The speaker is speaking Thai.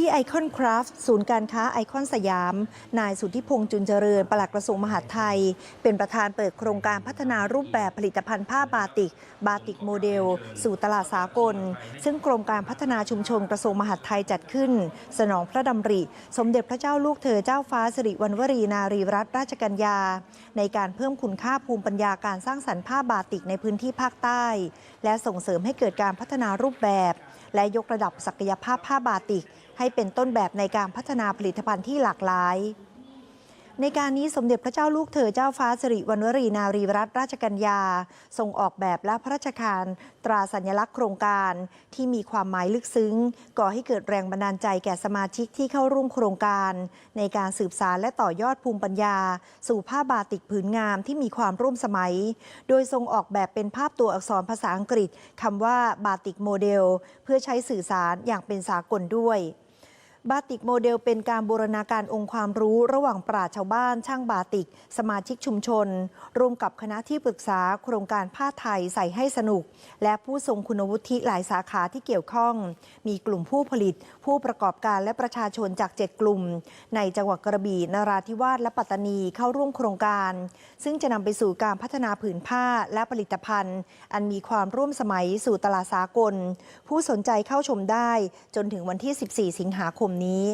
ที่ไอคอนคราฟต์ศูนย์การค้าไอคอนสยาม นายสุทธิพงษ์จุนเจริญปลัดกระทรวงมหาดไทย เป็นประธานเปิดโครงการพัฒนารูปแบบผลิตภัณฑ์ผ้าบาติก บาติกโมเดล สู่ตลาดสากล ซึ่งกรมการพัฒนาชุมชนกระทรวงมหาดไทยจัดขึ้น สนองพระดำริ สมเด็จพระเจ้าลูกเธอเจ้าฟ้าสิริวัณวรีนารีรัตนราชกัญญา ในการเพิ่มคุณค่าภูมิปัญญาการสร้างสรรค์ผ้าบาติกในพื้นที่ภาคใต้ และส่งเสริมให้เกิดการพัฒนารูปแบบ และยกระดับศักยภาพผ้าบาติก ให้เป็นต้นแบบในการพัฒนาผลิตภัณฑ์ที่หลากหลาย ในการนี้สมเด็จพระเจ้าลูกเธอเจ้าฟ้าสิริวัณวรีนารีรัตนราชกัญญาทรงออกแบบและพระราชทานตราสัญลักษณ์โครงการที่มีความหมายลึกซึ้ง ก่อให้เกิดแรงบันดาลใจแก่สมาชิกที่เข้าร่วมโครงการ ในการสืบสารและต่อยอดภูมิปัญญา สู่ผ้าบาติกผืนงามที่มีความร่วมสมัย โดยทรงออกแบบเป็นภาพตัวอักษรภาษาอังกฤษคำว่าบาติกโมเดล เพื่อใช้สื่อสารอย่างเป็นสากลด้วย บาติกโมเดลเป็นการบูรณาการองค์ความรู้ระหว่างปราชาวบ้าน ช่างบาติก สมาชิกชุมชน ร่วมกับคณะที่ปรึกษาโครงการผ้าไทยใส่ให้สนุก และผู้ทรงคุณวุฒิหลายสาขาที่เกี่ยวข้อง มีกลุ่มผู้ผลิต ผู้ประกอบการและประชาชนจาก 7 กลุ่ม ในจังหวัดกระบี่นราธิวาสและปัตตานีเข้าร่วมโครงการ ซึ่งจะนำไปสู่การพัฒนาผืนผ้าและผลิตภัณฑ์ อันมีความร่วมสมัยสู่ตลาดสากล ผู้สนใจเข้าชมได้ จนถึงวันที่ 14 สิงหาคมนี้